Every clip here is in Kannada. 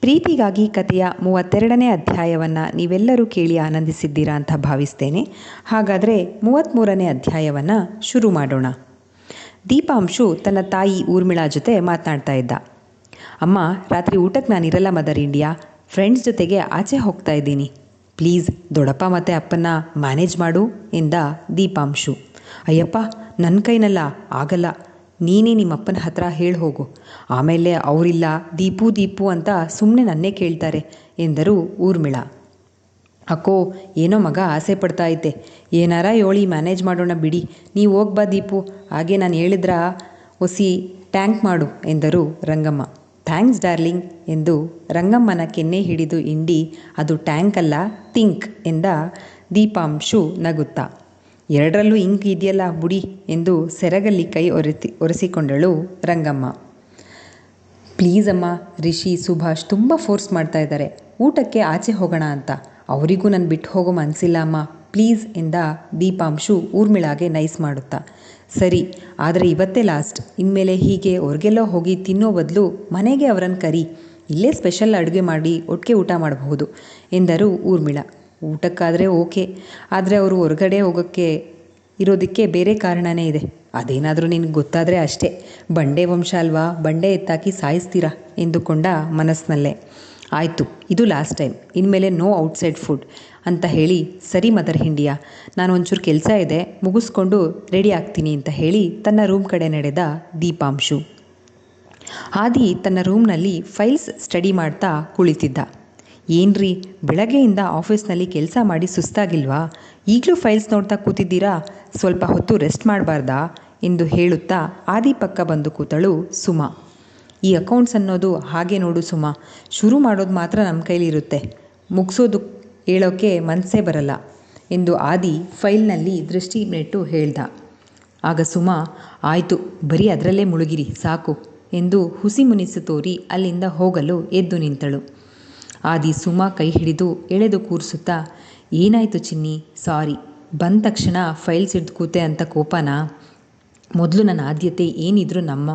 ಪ್ರೀತಿಗಾಗಿ ಕಥೆಯ ಮೂವತ್ತೆರಡನೇ ಅಧ್ಯಾಯವನ್ನು ನೀವೆಲ್ಲರೂ ಕೇಳಿ ಆನಂದಿಸಿದ್ದೀರಾ ಅಂತ ಭಾವಿಸ್ತೇನೆ. ಹಾಗಾದರೆ ಮೂವತ್ತ್ಮೂರನೇ ಅಧ್ಯಾಯವನ್ನು ಶುರು ಮಾಡೋಣ. ದೀಪಾಂಶು ತನ್ನ ತಾಯಿ ಊರ್ಮಿಳಾ ಜೊತೆ ಮಾತನಾಡ್ತಾ ಇದ್ದ. ಅಮ್ಮ, ರಾತ್ರಿ ಊಟಕ್ಕೆ ನಾನು ಇರಲ್ಲ ಮದರ್ ಇಂಡಿಯಾ. ಫ್ರೆಂಡ್ಸ್ ಜೊತೆಗೆ ಆಚೆ ಹೋಗ್ತಾ ಇದ್ದೀನಿ. ಪ್ಲೀಸ್, ದೊಡ್ಡಪ್ಪ ಮತ್ತು ಅಪ್ಪನ್ನ ಮ್ಯಾನೇಜ್ ಮಾಡು ಎಂದ ದೀಪಾಂಶು. ಅಯ್ಯಪ್ಪ ನನ್ನ ಕೈನಲ್ಲ, ಆಗಲ್ಲ. ನೀನೇ ನಿಮ್ಮಪ್ಪನ ಹತ್ರ ಹೇಳಿ ಹೋಗು. ಆಮೇಲೆ ಅವರಿಲ್ಲ, ದೀಪು ದೀಪು ಅಂತ ಸುಮ್ಮನೆ ನನ್ನೇ ಕೇಳ್ತಾರೆ ಎಂದರು ಊರ್ಮಿಳ. ಅಕ್ಕೋ, ಏನೋ ಮಗ ಆಸೆ ಪಡ್ತಾ ಐತೆ ಏನಾರ ಹೇಳಿ ಮ್ಯಾನೇಜ್ ಮಾಡೋಣ ಬಿಡಿ. ನೀವು ಹೋಗ್ಬಾ ದೀಪು. ಹಾಗೆ ನಾನು ಹೇಳಿದ್ರ ಒಸಿ ಟ್ಯಾಂಕ್ ಮಾಡು ಎಂದರು ರಂಗಮ್ಮ. ಥ್ಯಾಂಕ್ಸ್ ಡಾರ್ಲಿಂಗ್ ಎಂದು ರಂಗಮ್ಮನ ಕೆನ್ನೆ ಹಿಡಿದು ಇಂಡಿ ಅದು ಟ್ಯಾಂಕ್ ಅಲ್ಲ ಥಿಂಕ್ ಎಂದ ದೀಪಾಂಶು ನಗುತ್ತಾ. ಎರಡರಲ್ಲೂ ಇಂಕ್ ಇದೆಯಲ್ಲ ಬುಡಿ ಎಂದು ಸೆರಗಲ್ಲಿ ಕೈ ಒರೆತಿ, ಒರೆಸಿಕೊಂಡಳು ರಂಗಮ್ಮ. ಪ್ಲೀಸ್ ಅಮ್ಮ, ರಿಷಿ, ಸುಭಾಷ್ ತುಂಬ ಫೋರ್ಸ್ ಮಾಡ್ತಾ ಇದ್ದಾರೆ. ಊಟಕ್ಕೆ ಆಚೆ ಹೋಗೋಣ ಅಂತ. ಅವರಿಗೂ ನಾನು ಬಿಟ್ಟು ಹೋಗೋ ಮನಸ್ಸಿಲ್ಲ ಅಮ್ಮ. ಪ್ಲೀಸ್ ಎಂದ ದೀಪಾಂಶು ಊರ್ಮಿಳಾಗೆ ನೈಸ್ ಮಾಡುತ್ತಾ. ಸರಿ, ಆದರೆ ಇವತ್ತೇ ಲಾಸ್ಟ್. ಇನ್ಮೇಲೆ ಹೀಗೆ ಹೊರಗೆಲ್ಲ ಹೋಗಿ ತಿನ್ನೋ ಬದಲು ಮನೆಗೆ ಅವರನ್ನು ಕರಿ. ಇಲ್ಲೇ ಸ್ಪೆಷಲ್ ಅಡುಗೆ ಮಾಡಿ ಒಟ್ಟಿಗೆ ಊಟ ಮಾಡಬಹುದು ಎಂದರು ಊರ್ಮಿಳಾ. ಊಟಕ್ಕಾದರೆ ಓಕೆ, ಆದರೆ ಅವರು ಹೊರಗಡೆ ಹೋಗೋಕ್ಕೆ ಇರೋದಕ್ಕೆ ಬೇರೆ ಕಾರಣನೇ ಇದೆ. ಅದೇನಾದರೂ ನಿನಗೆ ಗೊತ್ತಾದರೆ ಅಷ್ಟೇ. ಬಂಡೆ ವಂಶ ಅಲ್ವಾ? ಬಂಡೆ ಎತ್ತಾಕಿ ಸಾಯಿಸ್ತೀರಾ? ಎಂದುಕೊಂಡ ಮನಸ್ಸಿನಲ್ಲೇ ಆಯಿತು, ಇದು ಲಾಸ್ಟ್ ಟೈಮ್ ಇನ್ಮೇಲೆ ನೋ ಔಟ್ಸೈಡ್ ಫುಡ್ ಅಂತ ಹೇಳಿ, ಸರಿ ಮದರ್ ಹಿಂಡಿಯಾ, ನಾನು ಒಂಚೂರು ಕೆಲಸ ಇದೆ, ಮುಗಿಸ್ಕೊಂಡು ರೆಡಿ ಆಗ್ತೀನಿ ಅಂತ ಹೇಳಿ ತನ್ನ ರೂಮ್ ಕಡೆ ನಡೆದ ದೀಪಾಂಶು. ಆದಿ ತನ್ನ ರೂಮ್ನಲ್ಲಿ ಫೈಲ್ಸ್ ಸ್ಟಡಿ ಮಾಡ್ತಾ ಕುಳಿತಿದ್ದ. ಏನ್ರಿ, ಬೆಳಗ್ಗೆಯಿಂದ ಆಫೀಸ್ನಲ್ಲಿ ಕೆಲಸ ಮಾಡಿ ಸುಸ್ತಾಗಿಲ್ವಾ? ಈಗಲೂ ಫೈಲ್ಸ್ ನೋಡ್ತಾ ಕೂತಿದ್ದೀರಾ? ಸ್ವಲ್ಪ ಹೊತ್ತು ರೆಸ್ಟ್ ಮಾಡಬಾರ್ದಾ? ಎಂದು ಹೇಳುತ್ತಾ ಆದಿ ಪಕ್ಕ ಬಂದು ಕೂತಳು ಸುಮಾ. ಈ ಅಕೌಂಟ್ಸ್ ಅನ್ನೋದು ಹಾಗೆ ನೋಡು ಸುಮಾ, ಶುರು ಮಾಡೋದು ಮಾತ್ರ ನಮ್ಮ ಕೈಲಿರುತ್ತೆ. ಮುಗಿಸೋದು ಹೇಳೋಕ್ಕೆ ಮನಸ್ಸೇ ಬರಲ್ಲ ಎಂದು ಆದಿ ಫೈಲ್ನಲ್ಲಿ ದೃಷ್ಟಿ ನೆಟ್ಟು ಹೇಳ್ದ. ಆಗ ಸುಮಾ, ಆಯಿತು, ಬರೀ ಅದರಲ್ಲೇ ಮುಳುಗಿರಿ, ಸಾಕು ಎಂದು ಹುಸಿ ಮುನಿಸು ತೋರಿ ಅಲ್ಲಿಂದ ಹೋಗಲು ಎದ್ದು ನಿಂತಳು. ಆದಿ ಸುಮಾ ಕೈ ಹಿಡಿದು ಎಳೆದು ಕೂರಿಸುತ್ತಾ, ಏನಾಯಿತು ಚಿನ್ನಿ, ಸಾರಿ, ಬಂದ ತಕ್ಷಣ ಫೈಲ್ಸ್ ಹಿಡ್ದು ಕೂತೆ ಅಂತ ಕೋಪನಾ? ಮೊದಲು ನನ್ನ ಆದ್ಯತೆ ಏನಿದ್ರು ನಮ್ಮ,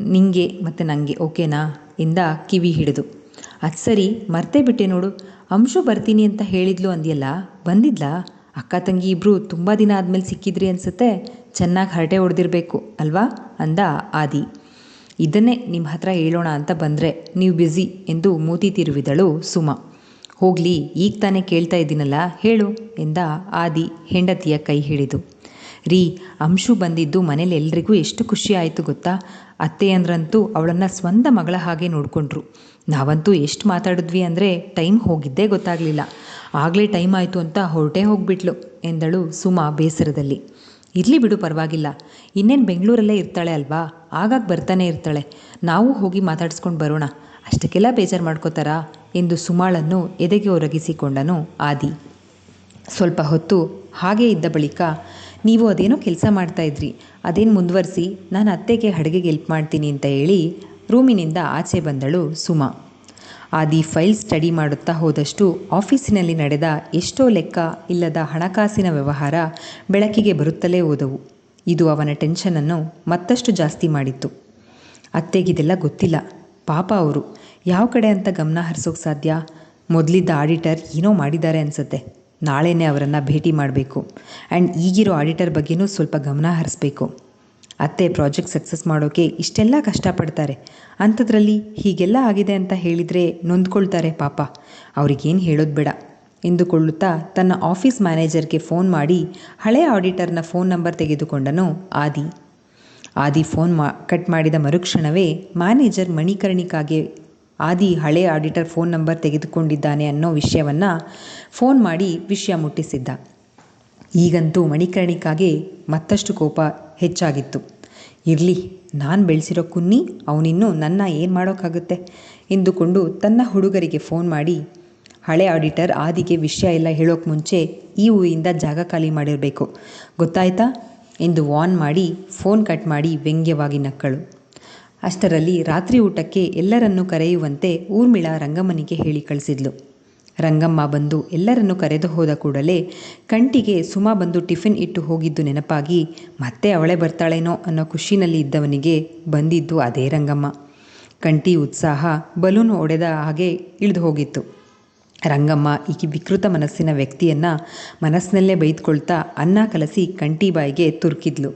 ನಿಂಗೆ ಮತ್ತು ನನಗೆ ಓಕೆನಾ? ಎಂದ ಕಿವಿ ಹಿಡಿದು. ಅದು ಸರಿ, ಮರ್ತೇ ಬಿಟ್ಟೆ ನೋಡು. ಅಂಶು ಬರ್ತೀನಿ ಅಂತ ಹೇಳಿದ್ಲು ಅಂದ್ಯಲ್ಲ, ಬಂದಿದ್ಲಾ? ಅಕ್ಕ ತಂಗಿ ಇಬ್ಬರು ತುಂಬ ದಿನ ಆದಮೇಲೆ ಸಿಕ್ಕಿದ್ರಿ ಅನಿಸುತ್ತೆ, ಚೆನ್ನಾಗಿ ಹರಟೆ ಹೊಡೆದಿರಬೇಕು, ಅಲ್ವಾ? ಅಂದ ಆದಿ. ಇದನ್ನೇ ನಿಮ್ಮ ಹತ್ರ ಹೇಳೋಣ ಅಂತ ಬಂದರೆ ನೀವು ಬ್ಯುಸಿ ಎಂದು ಮೂತಿ ತಿರುವಿದಳು ಸುಮಾ. ಹೋಗಲಿ, ಈಗ ತಾನೇ ಕೇಳ್ತಾ ಇದ್ದೀನಲ್ಲ, ಹೇಳು ಎಂದ ಆದಿ ಹೆಂಡತಿಯ ಕೈ ಹಿಡಿದು. ರೀ, ಅಂಶು ಬಂದಿದ್ದು ಮನೇಲಿ ಎಲ್ರಿಗೂ ಎಷ್ಟು ಖುಷಿ ಆಯಿತು ಗೊತ್ತಾ? ಅತ್ತೆಯಂದ್ರಂತೂ ಅವಳನ್ನು ಸ್ವಂತ ಮಗಳ ಹಾಗೆ ನೋಡಿಕೊಂಡ್ರು. ನಾವಂತೂ ಎಷ್ಟು ಮಾತಾಡಿದ್ವಿ ಅಂದರೆ ಟೈಮ್ ಹೋಗಿದ್ದೇ ಗೊತ್ತಾಗಲಿಲ್ಲ. ಆಗಲೇ ಟೈಮ್ ಆಯಿತು ಅಂತ ಹೊರಟೇ ಹೋಗ್ಬಿಟ್ಲು ಎಂದಳು ಸುಮಾ ಬೇಸರದಲ್ಲಿ. ಇರಲಿ ಬಿಡು, ಪರವಾಗಿಲ್ಲ. ಇನ್ನೇನು ಬೆಂಗಳೂರಲ್ಲೇ ಇರ್ತಾಳೆ ಅಲ್ವಾ? ಆಗಾಗ ಬರ್ತಾನೆ ಇರ್ತಾಳೆ. ನಾವು ಹೋಗಿ ಮಾತಾಡಿಸ್ಕೊಂಡು ಬರೋಣ. ಅಷ್ಟಕ್ಕೆಲ್ಲ ಬೇಜಾರು ಮಾಡ್ಕೋತಾರಾ? ಎಂದು ಸುಮಾಳನ್ನು ಎದೆಗೆ ಒರಗಿಸಿಕೊಂಡನು ಆದಿ. ಸ್ವಲ್ಪ ಹೊತ್ತು ಹಾಗೆ ಇದ್ದ ಬಳಿಕ, ನೀವು ಅದೇನೋ ಕೆಲಸ ಮಾಡ್ತಾಯಿದ್ರಿ ಅದೇನು ಮುಂದುವರಿಸಿ? ನಾನು ಅತ್ತೆಗೆ ಅಡುಗೆಗೆ ಹೆಲ್ಪ್ ಮಾಡ್ತೀನಿ ಅಂತ ಹೇಳಿ ರೂಮಿನಿಂದ ಆಚೆ ಬಂದಳು ಸುಮಾ. ಆದಿ ಫೈಲ್ ಸ್ಟಡಿ ಮಾಡುತ್ತಾ ಹೋದಷ್ಟು ಆಫೀಸಿನಲ್ಲಿ ನಡೆದ ಎಷ್ಟೋ ಲೆಕ್ಕ ಇಲ್ಲದ ಹಣಕಾಸಿನ ವ್ಯವಹಾರ ಬೆಳಕಿಗೆ ಬರುತ್ತಲೇ ಹೋದವು. ಇದು ಅವನ ಟೆನ್ಷನನ್ನು ಮತ್ತಷ್ಟು ಜಾಸ್ತಿ ಮಾಡಿತ್ತು. ಅತ್ತೆಗಿದೆಲ್ಲ ಗೊತ್ತಿಲ್ಲ. ಪಾಪ ಅವರು, ಯಾವ ಕಡೆ ಅಂತ ಗಮನ ಹರಿಸೋಕೆ ಸಾಧ್ಯ? ಮೊದಲಿದ್ದ ಆಡಿಟರ್ ಏನೋ ಮಾಡಿದ್ದಾರೆ ಅನಿಸುತ್ತೆ. ನಾಳೆನೇ ಅವರನ್ನು ಭೇಟಿ ಮಾಡಬೇಕು. ಆ್ಯಂಡ್ ಈಗಿರೋ ಆಡಿಟರ್ ಬಗ್ಗೆನೂ ಸ್ವಲ್ಪ ಗಮನ ಹರಿಸ್ಬೇಕು. ಅತ್ತೆ ಪ್ರಾಜೆಕ್ಟ್ ಸಕ್ಸಸ್ ಮಾಡೋಕ್ಕೆ ಇಷ್ಟೆಲ್ಲ ಕಷ್ಟಪಡ್ತಾರೆ. ಅಂಥದ್ರಲ್ಲಿ ಹೀಗೆಲ್ಲ ಆಗಿದೆ ಅಂತ ಹೇಳಿದರೆ ನೊಂದ್ಕೊಳ್ತಾರೆ ಪಾಪ. ಅವ್ರಿಗೇನು ಹೇಳೋದು ಬೇಡ. ಎಂದುಕೊಳ್ಳುತ್ತಾ ತನ್ನ ಆಫೀಸ್ ಮ್ಯಾನೇಜರ್ಗೆ ಫೋನ್ ಮಾಡಿ ಹಳೆ ಆಡಿಟರ್ನ ಫೋನ್ ನಂಬರ್ ತೆಗೆದುಕೊಂಡನು ಆದಿ. ಆದಿ ಫೋನ್ ಮಾ, ಕಟ್ ಮಾಡಿದ ಮರುಕ್ಷಣವೇ ಮ್ಯಾನೇಜರ್ ಮಣಿಕರ್ಣಿಕಾಗೆ ಆದಿ ಹಳೆ ಆಡಿಟರ್ ಫೋನ್ ನಂಬರ್ ತೆಗೆದುಕೊಂಡಿದ್ದಾನೆ ಅನ್ನೋ ವಿಷಯವನ್ನು ಫೋನ್ ಮಾಡಿ ವಿಷಯ ಮುಟ್ಟಿಸಿದ್ದ. ಈಗಂತೂ ಮಣಿಕರ್ಣಿಕಾಗೆ ಮತ್ತಷ್ಟು ಕೋಪ ಹೆಚ್ಚಾಗಿತ್ತು. ಇರಲಿ, ನಾನು ಬೆಳೆಸಿರೋ ಕುನ್ನಿ, ಅವನಿನ್ನೂ ನನ್ನ ಏನು ಮಾಡೋಕ್ಕಾಗುತ್ತೆ? ಎಂದುಕೊಂಡು ತನ್ನ ಹುಡುಗರಿಗೆ ಫೋನ್ ಮಾಡಿ ಹಳೆ ಆಡಿಟರ್ ಆದಿಗೆ ವಿಷಯ ಎಲ್ಲ ಹೇಳೋಕೆ ಮುಂಚೆ ಈ ಊರಿಂದ ಜಾಗ ಖಾಲಿ ಮಾಡಿರಬೇಕು. ಗೊತ್ತಾಯ್ತಾ? ಎಂದು ವಾನ್ ಮಾಡಿ, ಫೋನ್ ಕಟ್ ಮಾಡಿ ವ್ಯಂಗ್ಯವಾಗಿ ನಕ್ಕಳು. ಅಷ್ಟರಲ್ಲಿ ರಾತ್ರಿ ಊಟಕ್ಕೆ ಎಲ್ಲರನ್ನೂ ಕರೆಯುವಂತೆ ಊರ್ಮಿಳಾ ರಂಗಮ್ಮನಿಗೆ ಹೇಳಿ ಕಳಿಸಿದ್ಲು. ರಂಗಮ್ಮ ಬಂದು ಎಲ್ಲರನ್ನು ಕರೆದು ಹೋದ ಕೂಡಲೇ ಕಂಟಿಗೆ ಸುಮಾ ಬಂದು ಟಿಫಿನ್ ಇಟ್ಟು ಹೋಗಿದ್ದು ನೆನಪಾಗಿ, ಮತ್ತೆ ಅವಳೇ ಬರ್ತಾಳೇನೋ ಅನ್ನೋ ಖುಷಿನಲ್ಲಿ ಇದ್ದವನಿಗೆ ಬಂದಿದ್ದು ಅದೇ ರಂಗಮ್ಮ. ಕಂಟಿ ಉತ್ಸಾಹ, ಬಲೂನು ಒಡೆದ ಹಾಗೆ ಇಳಿದು ಹೋಗಿತ್ತು. ರಂಗಮ್ಮ ಈಕೆ ವಿಕೃತ ಮನಸ್ಸಿನ ವ್ಯಕ್ತಿಯನ್ನ ಮನಸ್ಸಿನಲ್ಲೇ ಬೈದ್ಕೊಳ್ತಾ ಅನ್ನ ಕಲಸಿ ಕಂಟಿ ಬಾಯಿಗೆ ತುರುಕಿದ್ಲು.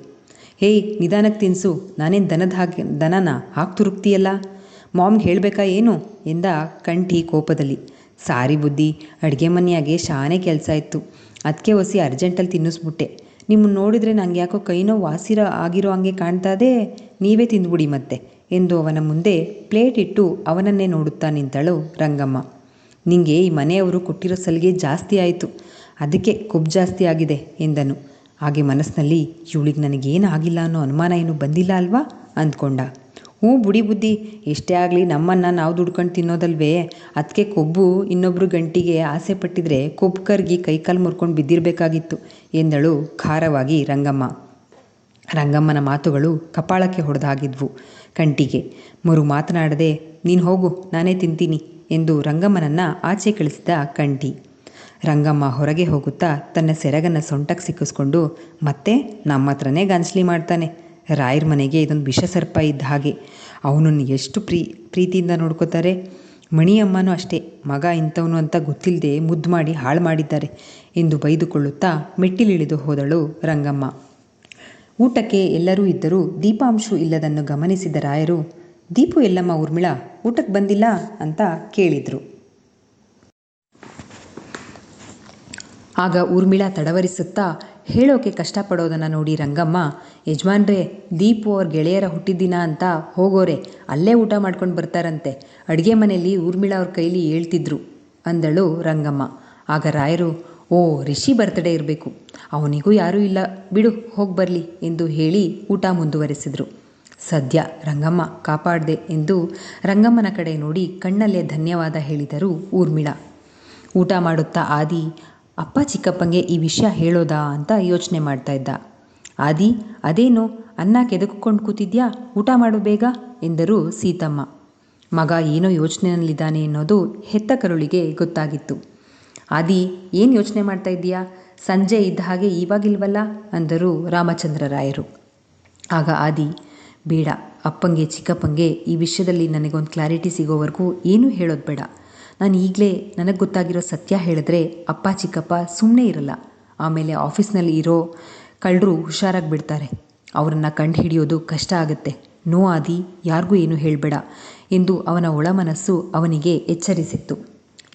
ಹೇಯ್ ನಿಧಾನಕ್ಕೆ ತಿನ್ಸು. ನಾನೇನು ದನದ ಹಾಕಿ ದನನ ಹಾಕಿ ತುರುಕ್ತೀಯಲ್ಲ? ಮಾಮ್ಗೆ ಹೇಳಬೇಕಾ ಏನು? ಎಂದ ಕಂಠಿ ಕೋಪದಲ್ಲಿ. ಸಾರಿ ಬುದ್ಧಿ, ಅಡುಗೆ ಮನೆಯಾಗೆ ಶಾನೆ ಕೆಲಸ ಇತ್ತು. ಅದಕ್ಕೆ ಒಸಿ ಅರ್ಜೆಂಟಲ್ಲಿ ತಿನ್ನಿಸ್ಬಿಟ್ಟೆ. ನಿಮ್ಮನ್ನು ನೋಡಿದರೆ ನಂಗೆ ಯಾಕೋ ಕೈನೋ ವಾಸಿರ ಆಗಿರೋ ಹಂಗೆ ಕಾಣ್ತಾದೆ ನೀವೇ ತಿಂದ್ಬಿಡಿ ಮತ್ತೆ, ಎಂದು ಅವನ ಮುಂದೆ ಪ್ಲೇಟ್ ಇಟ್ಟು ಅವನನ್ನೇ ನೋಡುತ್ತಾ ನಿಂತಳು ರಂಗಮ್ಮ. ನಿಂಗೆ ಈ ಮನೆಯವರು ಕೊಟ್ಟಿರೋ ಸಲಿಗೆ ಜಾಸ್ತಿ ಆಯಿತು. ಅದಕ್ಕೆ ಕೊಬ್ಬು ಜಾಸ್ತಿ ಆಗಿದೆ ಎಂದನು. ಹಾಗೆ ಮನಸ್ಸಿನಲ್ಲಿ ಇವಳಿಗೆ ನನಗೇನು ಆಗಿಲ್ಲ ಅನ್ನೋ ಅನುಮಾನ ಏನು ಬಂದಿಲ್ಲ ಅಲ್ವಾ? ಅಂದ್ಕೊಂಡ. ಹ್ಞೂ ಬುಡಿ ಬುದ್ಧಿ, ಎಷ್ಟೇ ಆಗಲಿ ನಮ್ಮನ್ನು ನಾವು ದುಡ್ಕೊಂಡು ತಿನ್ನೋದಲ್ವೇ? ಅದಕ್ಕೆ ಕೊಬ್ಬು ಇನ್ನೊಬ್ಬರು ಗಂಟಿಗೆ ಆಸೆ ಪಟ್ಟಿದ್ರೆ ಕೊಬ್ಬು ಕರ್ಗಿ ಕೈಕಾಲು ಮುರ್ಕೊಂಡು ಬಿದ್ದಿರಬೇಕಾಗಿತ್ತು ಎಂದಳು ಖಾರವಾಗಿ ರಂಗಮ್ಮ. ರಂಗಮ್ಮನ ಮಾತುಗಳು ಕಪಾಳಕ್ಕೆ ಹೊಡೆದಾಗಿದ್ವು ಕಂಟಿಗೆ. ಮರು ಮಾತನಾಡದೆ, ನೀನು ಹೋಗು, ನಾನೇ ತಿಂತೀನಿ. ಎಂದು ರಂಗಮ್ಮನನ್ನು ಆಚೆ ಕಳಿಸಿದ ಕಂಠಿ. ರಂಗಮ್ಮ ಹೊರಗೆ ಹೋಗುತ್ತಾ ತನ್ನ ಸೆರಗನ್ನು ಸೊಂಟಕ್ಕೆ ಸಿಕ್ಕಿಸ್ಕೊಂಡು, ಮತ್ತೆ ನಮ್ಮ ಹತ್ರನೇ ಗಾಂಜ್ಲಿ ಮಾಡ್ತಾನೆ. ರಾಯರ ಮನೆಗೆ ಇದೊಂದು ವಿಷಸರ್ಪ ಇದ್ದ ಹಾಗೆ. ಅವನನ್ನು ಎಷ್ಟು ಪ್ರೀ, ಪ್ರೀತಿಯಿಂದ ನೋಡ್ಕೋತಾರೆ. ಮಣಿಯಮ್ಮನೂ ಅಷ್ಟೇ. ಮಗ ಇಂಥವನು ಅಂತ ಗೊತ್ತಿಲ್ಲದೆ ಮುದ್ದು ಮಾಡಿ ಹಾಳು ಮಾಡಿದ್ದಾರೆ ಎಂದು ಬೈದುಕೊಳ್ಳುತ್ತಾ ಮೆಟ್ಟಿಲಿಳಿದು ಹೋದಳು ರಂಗಮ್ಮ. ಊಟಕ್ಕೆ ಎಲ್ಲರೂ ಇದ್ದರೂ ದೀಪಾಂಶು ಇಲ್ಲದನ್ನು ಗಮನಿಸಿದ ರಾಯರು ದೀಪು ಎಲ್ಲಮ್ಮ ಊರ್ಮಿಳಾ ಊಟಕ್ಕೆ ಬಂದಿಲ್ಲ ಅಂತ ಕೇಳಿದರು. ಆಗ ಊರ್ಮಿಳಾ ತಡವರಿಸುತ್ತಾ ಹೇಳೋಕೆ ಕಷ್ಟಪಡೋದನ್ನು ನೋಡಿ ರಂಗಮ್ಮ, ಯಜಮಾನ್ರೇ, ದೀಪು ಅವ್ರ ಗೆಳೆಯರ ಹುಟ್ಟಿದ್ದಿನ ಅಂತ ಹೋಗೋರೆ, ಅಲ್ಲೇ ಊಟ ಮಾಡ್ಕೊಂಡು ಬರ್ತಾರಂತೆ, ಅಡುಗೆ ಮನೆಯಲ್ಲಿ ಊರ್ಮಿಳಾ ಅವ್ರ ಕೈಲಿ ಹೇಳ್ತಿದ್ರು ಅಂದಳು ರಂಗಮ್ಮ. ಆಗ ರಾಯರು, ಓ, ರಿಷಿ ಬರ್ತಡೇ ಇರಬೇಕು, ಅವನಿಗೂ ಯಾರೂ ಇಲ್ಲ, ಬಿಡು, ಹೋಗಿ ಬರಲಿ ಎಂದು ಹೇಳಿ ಊಟ ಮುಂದುವರೆಸಿದರು. ಸದ್ಯ ರಂಗಮ್ಮ ಕಾಪಾಡ್ದೆ ಎಂದು ರಂಗಮ್ಮನ ಕಡೆ ನೋಡಿ ಕಣ್ಣಲ್ಲೇ ಧನ್ಯವಾದ ಹೇಳಿದರು ಊರ್ಮಿಳ. ಊಟ ಮಾಡುತ್ತಾ ಆದಿ, ಅಪ್ಪ ಚಿಕ್ಕಪ್ಪಂಗೆ ಈ ವಿಷಯ ಹೇಳೋದಾ? ಅಂತ ಯೋಚನೆ ಮಾಡ್ತಾ ಇದ್ದ. ಆದಿ, ಅದೇನು? ಅನ್ನ ಕೆದಕೊಂಡು ಕೂತಿದ್ಯಾ? ಊಟ ಮಾಡು ಬೇಗ, ಎಂದರು ಸೀತಮ್ಮ. ಮಗ ಏನೋ ಯೋಚನೆಯಲ್ಲಿದ್ದಾನೆ ಅನ್ನೋದು ಹೆತ್ತ ಕರುಳಿಗೆ ಗೊತ್ತಾಗಿತ್ತು. ಆದಿ, ಏನು ಯೋಚನೆ ಮಾಡ್ತಾ ಇದ್ದೀಯಾ? ಸಂಜೆ ಇದ್ದ ಹಾಗೆ ಇವಾಗಿಲ್ವಲ್ಲ? ಅಂದರು ರಾಮಚಂದ್ರ ರಾಯರು. ಆಗ ಆದಿ ಬೇಡ. ಅಪ್ಪಂಗೆ, ಚಿಕ್ಕಪ್ಪಂಗೆ ಈ ವಿಷಯದಲ್ಲಿ ನನಗೊಂದು ಕ್ಲಾರಿಟಿ ಸಿಗೋವರೆಗೂ ಏನೂ ಹೇಳೋದು ಬೇಡ. ನಾನು ಈಗಲೇ ನನಗೆ ಗೊತ್ತಾಗಿರೋ ಸತ್ಯ ಹೇಳಿದ್ರೆ ಅಪ್ಪ, ಚಿಕ್ಕಪ್ಪ ಸುಮ್ಮನೆ ಇರಲ್ಲ. ಆಮೇಲೆ ಆಫೀಸ್ನಲ್ಲಿ ಇರೋ ಕಳ್ಳರು ಹುಷಾರಾಗಿ ಬಿಡ್ತಾರೆ ಅವರನ್ನು ಕಂಡು ಹಿಡಿಯೋದು ಕಷ್ಟ ಆಗುತ್ತೆ. ನೋ ಆದಿ, ಯಾರಿಗೂ ಏನು ಹೇಳಬೇಡ ಎಂದು ಅವನ ಒಳ ಮನಸ್ಸು ಅವನಿಗೆ ಎಚ್ಚರಿಸಿತ್ತು.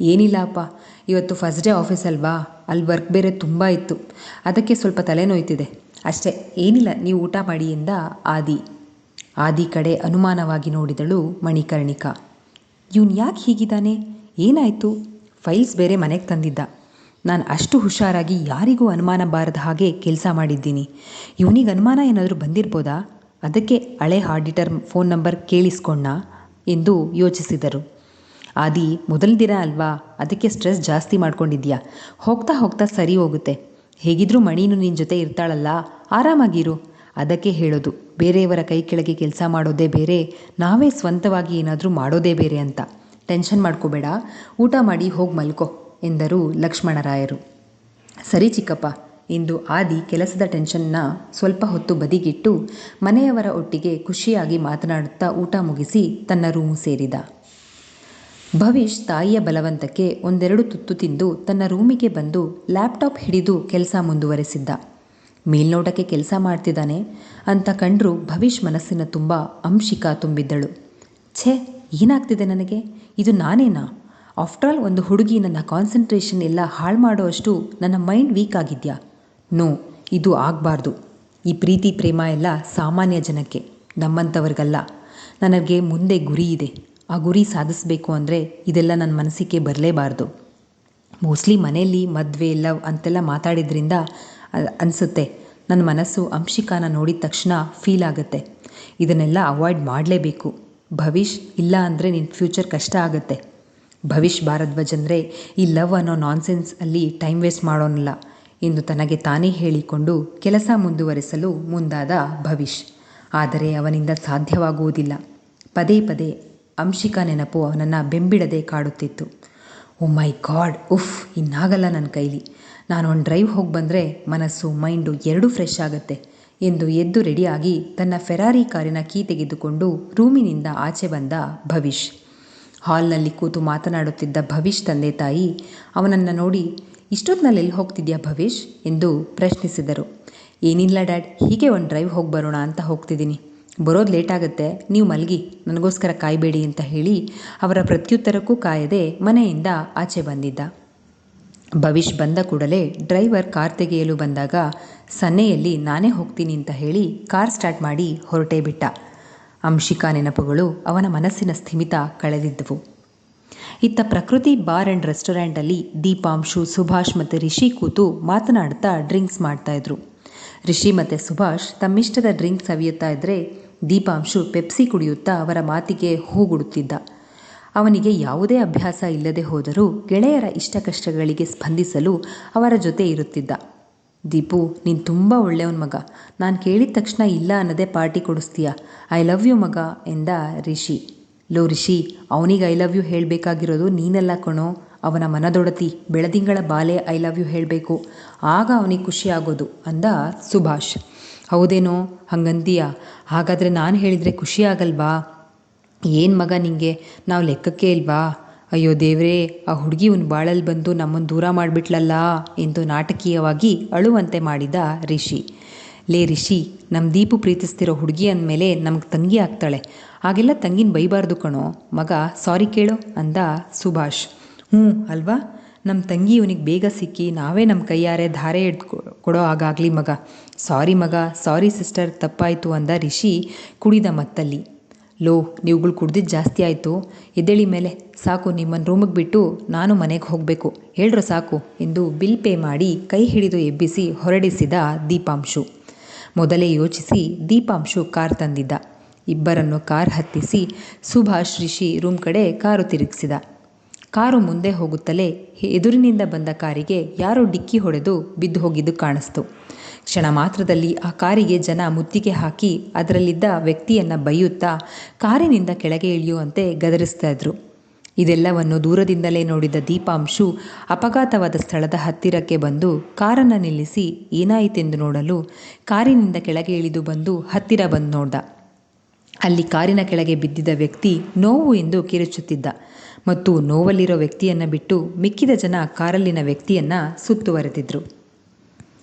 ಏನಿಲ್ಲ ಅಪ್ಪ, ಇವತ್ತು ಫಸ್ಟ್ ಡೇ ಆಫೀಸ್ ಅಲ್ವಾ? ಅಲ್ಲಿ ವರ್ಕ್ ಬೇರೆ ತುಂಬ ಇತ್ತು. ಅದಕ್ಕೆ ಸ್ವಲ್ಪ ತಲೆನೋಯ್ತಿದೆ. ಅಷ್ಟೇ, ಏನಿಲ್ಲ, ನೀವು ಊಟ ಮಾಡಿ ಎಂದ ಆದಿ. ಆದಿ ಕಡೆ ಅನುಮಾನವಾಗಿ ನೋಡಿದಳು ಮಣಿಕರ್ಣಿಕಾ. ಇವನು ಯಾಕೆ ಹೀಗಿದ್ದಾನೆ? ಏನಾಯಿತು? ಫೈಲ್ಸ್ ಬೇರೆ ಮನೆಗೆ ತಂದಿದ್ದ. ನಾನು ಅಷ್ಟು ಹುಷಾರಾಗಿ ಯಾರಿಗೂ ಅನುಮಾನ ಬಾರದ ಹಾಗೆ ಕೆಲಸ ಮಾಡಿದ್ದೀನಿ. ಇವನಿಗೆ ಅನುಮಾನ ಏನಾದರೂ ಬಂದಿರ್ಬೋದಾ? ಅದಕ್ಕೆ ಹಳೆ ಆಡಿಟರ್ ಫೋನ್ ನಂಬರ್ ಕೇಳಿಸ್ಕೊಂಡ ಎಂದು ಯೋಚಿಸಿದರು. ಆದಿ, ಮೊದಲ ದಿನ ಅಲ್ವಾ? ಅದಕ್ಕೆ ಸ್ಟ್ರೆಸ್ ಜಾಸ್ತಿ ಮಾಡ್ಕೊಂಡಿದ್ಯಾ? ಹೋಗ್ತಾ ಹೋಗ್ತಾ ಸರಿ ಹೋಗುತ್ತೆ. ಹೇಗಿದ್ರೂ ಮಣಿನೂ ನಿನ್ನ ಜೊತೆ ಇರ್ತಾಳಲ್ಲ. ಆರಾಮಾಗಿರು. ಅದಕ್ಕೆ ಹೇಳೋದು. ಬೇರೆಯವರ ಕೈ ಕೆಳಗೆ ಕೆಲಸ ಮಾಡೋದೇ ಬೇರೆ, ನಾವೇ ಸ್ವಂತವಾಗಿ ಏನಾದರೂ ಮಾಡೋದೇ ಬೇರೆ ಅಂತ. ಟೆನ್ಷನ್ ಮಾಡ್ಕೋಬೇಡ, ಊಟ ಮಾಡಿ ಹೋಗಿ ಮಲ್ಕೋ, ಎಂದರು ಲಕ್ಷ್ಮಣರಾಯರು. ಸರಿ ಚಿಕ್ಕಪ್ಪ ಎಂದು ಆದಿ ಕೆಲಸದ ಟೆನ್ಷನ್ನ ಸ್ವಲ್ಪ ಹೊತ್ತು ಬದಿಗಿಟ್ಟು ಮನೆಯವರ ಒಟ್ಟಿಗೆ ಖುಷಿಯಾಗಿ ಮಾತನಾಡುತ್ತಾ ಊಟ ಮುಗಿಸಿ ತನ್ನ ರೂಮು ಸೇರಿದ. ಭವಿಷ್ ತಾಯಿಯ ಬಲವಂತಕ್ಕೆ ಒಂದೆರಡು ತುತ್ತು ತಿಂದು ತನ್ನ ರೂಮಿಗೆ ಬಂದು ಲ್ಯಾಪ್ಟಾಪ್ ಹಿಡಿದು ಕೆಲಸ ಮುಂದುವರೆಸಿದ್ದ. ಮೇಲ್ನೋಟಕ್ಕೆ ಕೆಲಸ ಮಾಡ್ತಿದ್ದಾನೆ ಅಂತ ಕಂಡ್ರು ಭವಿಷ್ ಮನಸ್ಸಿನ ತುಂಬ ಅಂಶಿಕ ತುಂಬಿದ್ದಳು. ಛೇ, ಏನಾಗ್ತಿದೆ ನನಗೆ? ಇದು ನಾನೇನಾ? ಆಫ್ಟರ್ ಆಲ್ ಒಂದು ಹುಡುಗಿ ನನ್ನ ಕಾನ್ಸಂಟ್ರೇಷನ್ ಎಲ್ಲ ಹಾಳು ಮಾಡೋವಷ್ಟು ನನ್ನ ಮೈಂಡ್ ವೀಕ್ ಆಗಿದೆಯಾ? ನೋ ಇದು ಆಗಬಾರ್ದು. ಈ ಪ್ರೀತಿ, ಪ್ರೇಮ ಎಲ್ಲ ಸಾಮಾನ್ಯ ಜನಕ್ಕೆ ನಮ್ಮಂಥವ್ರಿಗಲ್ಲ ನನಗೆ ಮುಂದೆ ಗುರಿ ಇದೆ. ಆ ಗುರಿ ಸಾಧಿಸಬೇಕು ಅಂದರೆ ಇದೆಲ್ಲ ನನ್ನ ಮನಸ್ಸಿಗೆ ಬರಲೇಬಾರ್ದು. ಮೋಸ್ಟ್ಲಿ ಮನೆಯಲ್ಲಿ ಮದುವೆ ಲವ್ ಅಂತೆಲ್ಲ ಮಾತಾಡಿದ್ರಿಂದ ಅನಿಸುತ್ತೆ. ನನ್ನ ಮನಸ್ಸು ಅಂಶಿಕಾನ ನೋಡಿದ ತಕ್ಷಣ ಫೀಲ್ ಆಗುತ್ತೆ. ಇದನ್ನೆಲ್ಲ ಅವಾಯ್ಡ್ ಮಾಡಲೇಬೇಕು. ಭವಿಷ್ ಇಲ್ಲ ಅಂದರೆ ನಿನ್ನ ಫ್ಯೂಚರ್ ಕಷ್ಟ ಆಗುತ್ತೆ. ಭವಿಷ್ ಭಾರದ್ವಾಜ್ ಅಂದರೆ ಈ ಲವ್ ಅನ್ನೋ ನಾನ್ಸೆನ್ಸ್ ಅಲ್ಲಿ ಟೈಮ್ ವೇಸ್ಟ್ ಮಾಡೋನಲ್ಲ. ಎಂದು ತನಗೆ ತಾನೇ ಹೇಳಿಕೊಂಡು ಕೆಲಸ ಮುಂದುವರಿಸಲು ಮುಂದಾದ ಭವಿಷ್. ಆದರೆ ಅವನಿಂದ ಸಾಧ್ಯವಾಗುವುದಿಲ್ಲ. ಪದೇ ಪದೇ ಅಂಶಿಕಾ ನೆನಪು ಅವನನ್ನು ಬೆಂಬಿಡದೆ ಕಾಡುತ್ತಿತ್ತು. ಓ ಮೈ ಗಾಡ್, ಉಫ್, ಇನ್ನಾಗಲ್ಲ ನನ್ನ ಕೈಲಿ. ನಾನು ಒಂದು ಡ್ರೈವ್ ಹೋಗಿ ಬಂದರೆ ಮನಸ್ಸು, ಮೈಂಡು ಎರಡೂ ಫ್ರೆಶ್ ಆಗುತ್ತೆ. ಎಂದು ಎದ್ದು ರೆಡಿಯಾಗಿ ತನ್ನ ಫೆರಾರಿ ಕಾರಿನ ಕೀ ತೆಗೆದುಕೊಂಡು ರೂಮಿನಿಂದ ಆಚೆ ಬಂದ ಭವಿಷ್. ಹಾಲ್ನಲ್ಲಿ ಕೂತು ಮಾತನಾಡುತ್ತಿದ್ದ ಭವಿಷ್ ತಂದೆ ತಾಯಿ, ಅವನನ್ನು ನೋಡಿ, ಇಷ್ಟೊತ್ತಿನಲ್ಲಿ ಎಲ್ಲಿ ಹೋಗ್ತಿದ್ಯಾ ಭವಿಷ್? ಎಂದು ಪ್ರಶ್ನಿಸಿದರು. ಏನಿಲ್ಲ ಡ್ಯಾಡ್, ಹೀಗೆ ಒಂದು ಡ್ರೈವ್ ಹೋಗಿ ಬರೋಣ ಅಂತ ಹೋಗ್ತಿದ್ದೀನಿ. ಬರೋದು ಲೇಟ್ ಆಗುತ್ತೆ, ನೀವು ಮಲಗಿ, ನನಗೋಸ್ಕರ ಕಾಯಬೇಡಿ ಅಂತ ಹೇಳಿ ಅವರ ಪ್ರತ್ಯುತ್ತರಕ್ಕೂ ಕಾಯದೆ ಮನೆಯಿಂದ ಆಚೆ ಬಂದಿದ್ದ. ಭವಿಷ್ ಬಂದ ಕೂಡಲೇ ಡ್ರೈವರ್ ಕಾರ್ ತೆಗೆಯಲು ಬಂದಾಗ, ಸನ್ನೆಯಲ್ಲಿ ನಾನೇ ಹೋಗ್ತೀನಿ ಅಂತ ಹೇಳಿ ಕಾರ್ ಸ್ಟಾರ್ಟ್ ಮಾಡಿ ಹೊರಟೇ ಬಿಟ್ಟ. ಅಂಶಿಕಾ ನೆನಪುಗಳು ಅವನ ಮನಸ್ಸಿನ ಸ್ಥಿಮಿತ ಕಳೆದಿದ್ದವು. ಇತ್ತ ಪ್ರಕೃತಿ ಬಾರ್ ಆ್ಯಂಡ್ ರೆಸ್ಟೋರೆಂಟಲ್ಲಿ ದೀಪಾಂಶು, ಸುಭಾಷ್ ಮತ್ತು ರಿಷಿ ಕೂತು ಮಾತನಾಡ್ತಾ ಡ್ರಿಂಕ್ಸ್ ಮಾಡ್ತಾಯಿದ್ರು ರಿಷಿ ಮತ್ತು ಸುಭಾಷ್ ತಮ್ಮಿಷ್ಟದ ಡ್ರಿಂಕ್ಸ್ ಸವಿಯುತ್ತಾ ಇದ್ದರೆ ದೀಪಾಂಶು ಪೆಪ್ಸಿ ಕುಡಿಯುತ್ತಾ ಅವರ ಮಾತಿಗೆ ಹೂಗುಡುತ್ತಿದ್ದ. ಅವನಿಗೆ ಯಾವುದೇ ಅಭ್ಯಾಸ ಇಲ್ಲದೆ ಹೋದರೂ ಗೆಳೆಯರ ಇಷ್ಟ ಕಷ್ಟಗಳಿಗೆ ಸ್ಪಂದಿಸಲು ಅವರ ಜೊತೆ ಇರುತ್ತಿದ್ದ. ದೀಪು, ನೀನು ತುಂಬ ಒಳ್ಳೆಯವನ ಮಗ. ನಾನು ಕೇಳಿದ ತಕ್ಷಣ ಇಲ್ಲ ಅನ್ನೋದೇ ಪಾರ್ಟಿ ಕೊಡಿಸ್ತೀಯ? ಐ ಲವ್ ಯು ಮಗ ಎಂದ ರಿಷಿ. ಲೋ ರಿಷಿ, ಅವನಿಗೆ ಐ ಲವ್ ಯು ಹೇಳಬೇಕಾಗಿರೋದು ನೀನೆಲ್ಲ ಕಣೋ. ಅವನ ಮನದೊಡತಿ ಬೆಳದಿಂಗಳ ಬಾಲೆ ಐ ಲವ್ ಯು ಹೇಳಬೇಕು. ಆಗ ಅವನಿಗೆ ಖುಷಿ ಆಗೋದು ಅಂದ ಸುಭಾಷ್. ಹೌದೇನೋ? ಹಂಗಂತೀಯ? ಹಾಗಾದರೆ ನಾನು ಹೇಳಿದರೆ ಖುಷಿ ಆಗಲ್ವಾ? ಏನು ಮಗ ನಿಂಗೆ? ನಾವು ಲೆಕ್ಕಕ್ಕೆ ಇಲ್ವಾ? ಅಯ್ಯೋ ದೇವರೇ, ಆ ಹುಡುಗಿ ಇವನು ಬಾಳಲ್ಲಿ ಬಂದು ನಮ್ಮನ್ನು ದೂರ ಮಾಡಿಬಿಟ್ಲಲ್ಲ ಎಂದು ನಾಟಕೀಯವಾಗಿ ಅಳುವಂತೆ ಮಾಡಿದ ರಿಷಿ. ಲೇ ರಿಷಿ ನಮ್ಮ ದೀಪು ಪ್ರೀತಿಸ್ತಿರೋ ಹುಡುಗಿ ಅಂದಮೇಲೆ ನಮಗೆ ತಂಗಿ ಆಗ್ತಾಳೆ. ಹಾಗೆಲ್ಲ ತಂಗಿನ ಬೈಬಾರ್ದು ಕಣೋ. ಮಗ, ಸಾರಿ ಕೇಳು ಅಂದ ಸುಭಾಷ್. ಹ್ಞೂ, ಅಲ್ವಾ? ನಮ್ಮ ತಂಗಿ ಇವನಿಗೆ ಬೇಗ ಸಿಕ್ಕಿ ನಾವೇ ನಮ್ಮ ಕೈಯಾರೆ ಧಾರೆ ಹಿಡ್ದು ಕೊಡೋ ಹಾಗಾಗಲಿ ಮಗ. ಸಾರಿ ಮಗ, ಸಾರಿ ಸಿಸ್ಟರ್ ತಪ್ಪಾಯಿತು ಅಂದ ರಿಷಿ ಕುಡಿದ ಮತ್ತಲ್ಲಿ. ಲೋ, ನೀವುಗಳು ಕುಡ್ದಿದ್ದು ಜಾಸ್ತಿ ಆಯಿತು. ಎದ್ದೇಳಿ ಮೇಲೆ, ಸಾಕು ನಿಮ್ಮನ್ನು ರೂಮಿಗೆ ಬಿಟ್ಟು ನಾನು ಮನೆಗೆ ಹೋಗಬೇಕು. ಹೇಳ್ರೋ ಸಾಕು ಎಂದು ಬಿಲ್ ಪೇ ಮಾಡಿ ಕೈ ಹಿಡಿದು ಎಬ್ಬಿಸಿ ಹೊರಡಿಸಿದ ದೀಪಾಂಶು. ಮೊದಲೇ ಯೋಚಿಸಿ ದೀಪಾಂಶು ಕಾರ್ ತಂದಿದ್ದ. ಇಬ್ಬರನ್ನು ಕಾರ್ ಹತ್ತಿಸಿ ಸುಭಾಷ್ ರಿಷಿ ರೂಮ್ ಕಡೆ ಕಾರು ತಿರುಗಿಸಿದ. ಕಾರು ಮುಂದೆ ಹೋಗುತ್ತಲೇ ಎದುರಿನಿಂದ ಬಂದ ಕಾರಿಗೆ ಯಾರೋ ಡಿಕ್ಕಿ ಹೊಡೆದು ಬಿದ್ದು ಹೋಗಿದ್ದು ಕಾಣಿಸ್ತು. ಕ್ಷಣ ಮಾತ್ರದಲ್ಲಿ ಆ ಕಾರಿಗೆ ಜನ ಮುತ್ತಿಗೆ ಹಾಕಿ ಅದರಲ್ಲಿದ್ದ ವ್ಯಕ್ತಿಯನ್ನು ಬೈಯುತ್ತಾ ಕಾರಿನಿಂದ ಕೆಳಗೆ ಇಳಿಯುವಂತೆ ಗದರಿಸ್ತಾ ಇದ್ರು. ಇದೆಲ್ಲವನ್ನು ದೂರದಿಂದಲೇ ನೋಡಿದ ದೀಪಾಂಶು ಅಪಘಾತವಾದ ಸ್ಥಳದ ಹತ್ತಿರಕ್ಕೆ ಬಂದು ಕಾರನ್ನು ನಿಲ್ಲಿಸಿ ಏನಾಯಿತೆಂದು ನೋಡಲು ಕಾರಿನಿಂದ ಕೆಳಗೆ ಇಳಿದು ಬಂದು ಹತ್ತಿರ ಬಂದು ನೋಡ್ದ. ಅಲ್ಲಿ ಕಾರಿನ ಕೆಳಗೆ ಬಿದ್ದಿದ್ದ ವ್ಯಕ್ತಿ ನೋವು ಎಂದು ಕಿರುಚುತ್ತಿದ್ದ. ಮತ್ತು ನೋವಲ್ಲಿರೋ ವ್ಯಕ್ತಿಯನ್ನು ಬಿಟ್ಟು ಮಿಕ್ಕಿದ ಜನ ಕಾರಲ್ಲಿನ ವ್ಯಕ್ತಿಯನ್ನು ಸುತ್ತುವರೆದಿದ್ರು.